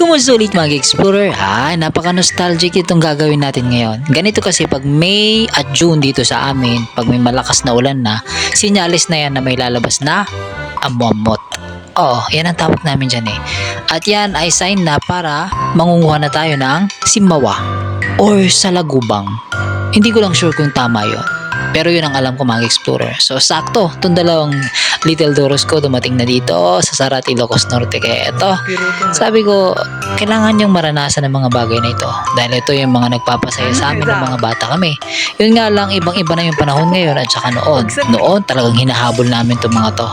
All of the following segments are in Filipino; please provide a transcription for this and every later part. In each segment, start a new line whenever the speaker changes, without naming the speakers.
Kumusta ulit mga explorer? Ah, napaka-nostalgic itong gagawin natin ngayon. Ganito kasi pag May at June dito sa amin, pag may malakas na ulan na, sinyalis na yan na may lalabas na amomot. Oo, yan ang tawag namin dyan eh. At yan ay sign na para mangunguha na tayo ng simawa or salagubang. Hindi ko lang sure kung tama yon. Pero yun ang alam ko mga explorer. So sakto, itong dalawang little doros ko dumating na dito sa Sarat, Ilocos Norte. Kaya ito, sabi ko, kailangan yung maranasan ng mga bagay na ito. Dahil ito yung mga nagpapasaya sa amin ng mga bata kami. Yun nga lang, ibang-iba na yung panahon ngayon at saka noon. Noon, talagang hinahabol namin itong mga to.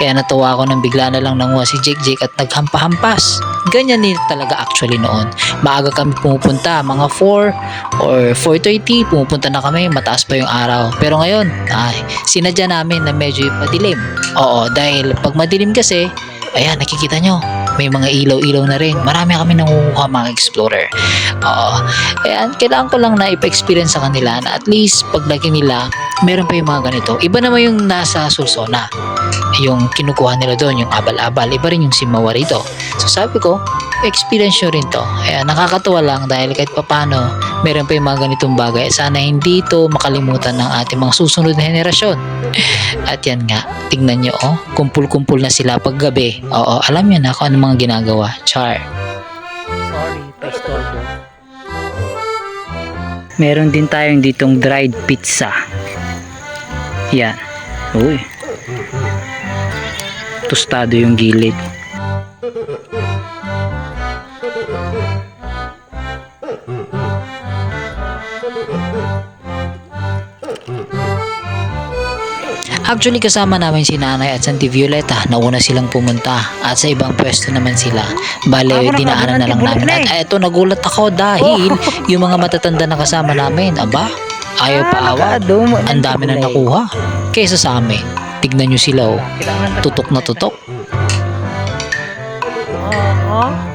Kaya natuwa ako nang bigla na lang nanguha si Jake Jake at naghampa-hampas. Ganyan din talaga actually noon. Maaga kami pumupunta, mga 4 or 4.30, pumupunta na kami, mataas pa yung araw. Pero ngayon, ay, sinadya namin na medyo madilim. Oo, dahil pag madilim kasi, ayan, nakikita nyo, may mga ilaw-ilaw na rin. Marami kami nangunguha mga explorer. Oo. Ayan, kailangan ko lang na ipa-experience sa kanila na at least paglaki nila, meron pa yung mga ganito. Iba naman yung nasa Sulsona. Yung kinukuha nila doon, yung abal-abal. Iba rin yung simawa rito. So sabi ko, experience nyo rin to. Ayan, nakakatuwa lang dahil kahit papano, meron pa yung mga ganitong bagay. Sana hindi to makalimutan ng ating mga susunod na henerasyon. At yan nga, tingnan nyo, oh, kumpul-kumpul na sila pag gabi. Oo, alam nyo na kung ano mga ginagawa. Char. Sorry, pa-istorbo. Meron din tayong ditong dried pizza. Yan. Uy. Tostado yung gilid. Actually kasama namin si Nanay at Santi Violeta nauna silang pumunta at sa ibang pwesto naman sila. Bale, dinaanan na lang namin.
na
At eto nagulat ako dahil yung mga matatanda na kasama namin, aba, ayaw pa awa. Ang dami na nakuha. Kaysa sa amin, tignan nyo sila oh. Tutok na tutok.
Oo.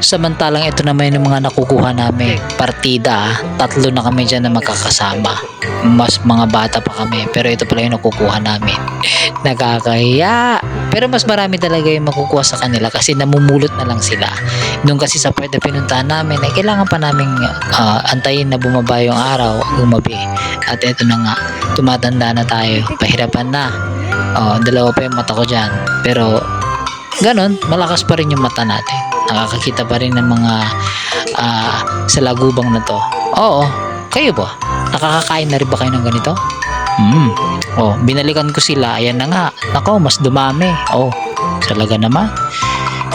Samantalang ito naman yung mga nakukuha namin. Partida, tatlo na kami dyan na magkakasama. Mas mga bata pa kami, pero ito pala yung nakukuha namin. Nakakahiya. Pero mas marami talaga yung makukuha sa kanila kasi namumulot na lang sila. Nung kasi sa part na pinuntahan namin, ay kailangan pa namin ah, antayin na bumaba yung araw, gumabi. At ito na nga, tumatanda na tayo, pahirapan na. Oh, dalawa pa yung mata ko dyan. Pero ganon, malakas pa rin yung mata natin. Nakakakita pa rin ng mga ah, sa lagubang na to. Oo, kayo ba? Nakakakain na rin ba kayo ng ganito? Hmm. Oh, binalikan ko sila. Ayan na nga. Nako, mas dumami. Oh, talaga naman.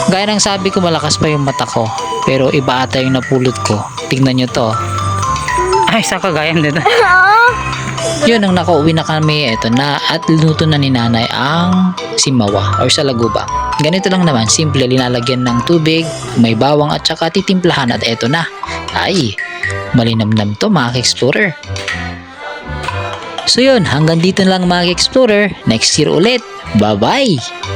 Gaya ng sabi ko, malakas pa yung mata ko. Pero iba ata yung napulot ko. Tignan nyo to. Ay, sa kagayam nito. Yun, nang nakauwi na kami, eto na, at luto na ni nanay ang simawa or salagubang. Ganito lang naman, simple, linalagyan ng tubig, may bawang at saka titimplahan at eto na. Ay, malinamnam to mga explorer. So yun, hanggang dito lang mga explorer. Next year ulit. Bye-bye!